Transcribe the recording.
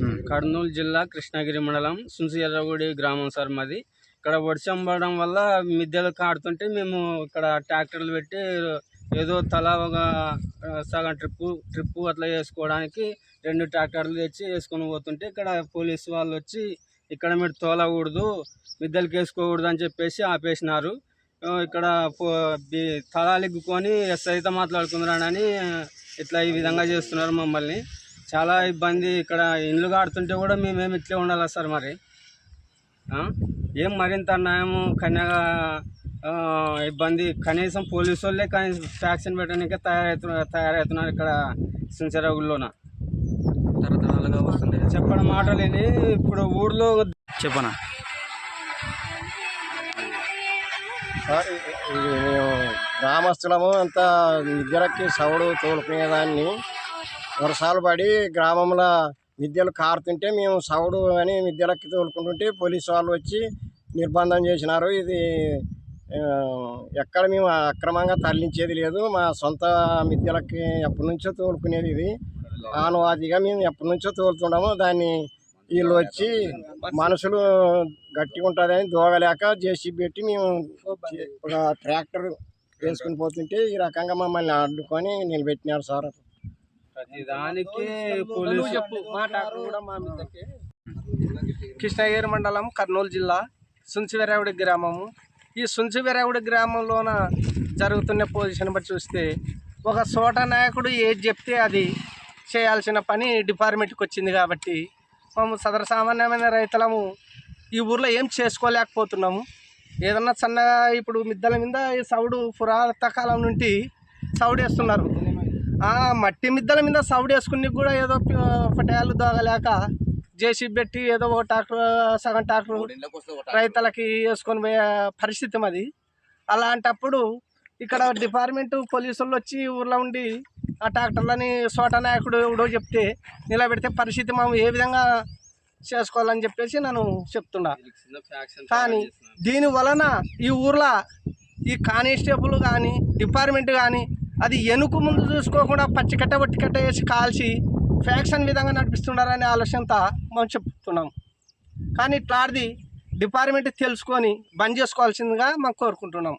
కర్నూలు జిల్లా కృష్ణగిరి మండలం సుంసియర్రగుడి గ్రామం సార్ మాది. ఇక్కడ వర్షం పడడం వల్ల మిద్దెలు కాడుతుంటే మేము ఇక్కడ ట్రాక్టర్లు పెట్టి ఏదో తల ఒక సగం ట్రిప్పు ట్రిప్పు అట్లా వేసుకోవడానికి రెండు ట్రాక్టర్లు తెచ్చి వేసుకొని పోతుంటే ఇక్కడ పోలీసు వాళ్ళు వచ్చి ఇక్కడ మీరు తోలకూడదు మిద్దెలకి వేసుకోకూడదు అని చెప్పేసి ఆపేసినారు. ఇక్కడ పో- ఎస్ అయితే ఎగ్గుకొని మాట్లాడుకుందరానని ఇట్లా ఈ విధంగా చేస్తున్నారు మమ్మల్ని. చాలా ఇబ్బంది ఇక్కడ ఇండ్లు కాడుతుంటే కూడా మేమేమి ఇట్లే ఉండాలా సార్ మరి? ఏం మరింత అన్యాయము కన్యాగా ఆ, ఇబ్బంది? కనీసం పోలీసు వాళ్ళే కనీసం వ్యాక్సిన్ పెట్టడానికి తయారవుతున్నారు తయారవుతున్నారు ఇక్కడ సించరగుల్లోన తరతరాలుగా వస్తుంది చెప్పడం మాటలేని ఇప్పుడు ఊర్లో చెప్పనా? సార్ గ్రామస్తులము అంతా విద్యలకి సౌడు తోలుకునేదాన్ని. వర్షాలు పడి గ్రామంలో మిద్యలు కారుతుంటే మేము సౌడు అని మిద్యలకి తోలుకుంటుంటే పోలీసు వాళ్ళు వచ్చి నిర్బంధం చేసినారు. ఇది ఎక్కడ మేము అక్రమంగా తరలించేది లేదు. మా సొంత విద్యలకి ఎప్పటి నుంచో తోలుకునేది ఇది. ఆనవాదిగా మేము ఎప్పటి నుంచో తోలుతున్నాము దాన్ని వీళ్ళు వచ్చి మనుషులు గట్టిగా ఉంటుందని దోగలేక జేసీబీ పెట్టి మేము ఒక ట్రాక్టర్ వేసుకుని పోతుంటే ఈ రకంగా మమ్మల్ని అడ్డుకొని నిలబెట్టినారు సార్. ప్రతిదానికి పోలీసు చెప్పు కృష్ణగిరి మండలం కర్నూలు జిల్లా సుంచివెరావుడి గ్రామము. ఈ సుంచివెరావుడి గ్రామంలోన జరుగుతున్న పొజిషన్ బట్టి చూస్తే ఒక సోట నాయకుడు ఏది చెప్తే అది చేయాల్సిన పని డిపార్ట్మెంట్కి వచ్చింది కాబట్టి మేము సదర సామాన్యమైన రైతులము ఈ ఊర్లో ఏం చేసుకోలేకపోతున్నాము. ఏదన్నా సన్నగా ఇప్పుడు మిద్దల మీద ఈ సౌడు పురాతన కాలం నుండి సౌడు వేస్తున్నారు. మట్టి మిద్దల మీద సౌడు వేసుకుని కూడా ఏదో ప- పటాయాలు దోగలేక జేసీబీ పెట్టి ఏదో ఒక ట్రాక్టర్ సగం ట్రాక్టర్ రైతులకి వేసుకొని పోయే పరిస్థితి మాది. అలాంటప్పుడు ఇక్కడ డిపార్ట్మెంట్ పోలీసులు వచ్చి ఊర్లో ఉండి ఆ ట్రాక్టర్లని సోట నాయకుడు ఎవడో చెప్తే నిలబెడితే పరిస్థితి మేము ఏ విధంగా చేసుకోవాలని చెప్పేసి నేను చెప్తున్నా. కానీ దీని వలన ఈ ఊర్లో ఈ కానిస్టేబుల్ కానీ డిపార్ట్మెంట్ కానీ అది ఎనుకు ముందు చూసుకోకుండా పచ్చికట్ట పట్టికట్ట వేసి కాల్చి ఫ్యాక్షన్ విధంగా నడిపిస్తున్నారనే ఆలోచనతో మనం చెప్తున్నాం. కానీ ఇట్లాంటిది డిపార్ట్మెంట్ తెలుసుకొని బంద్ చేసుకోవాల్సిందిగా మనం కోరుకుంటున్నాం.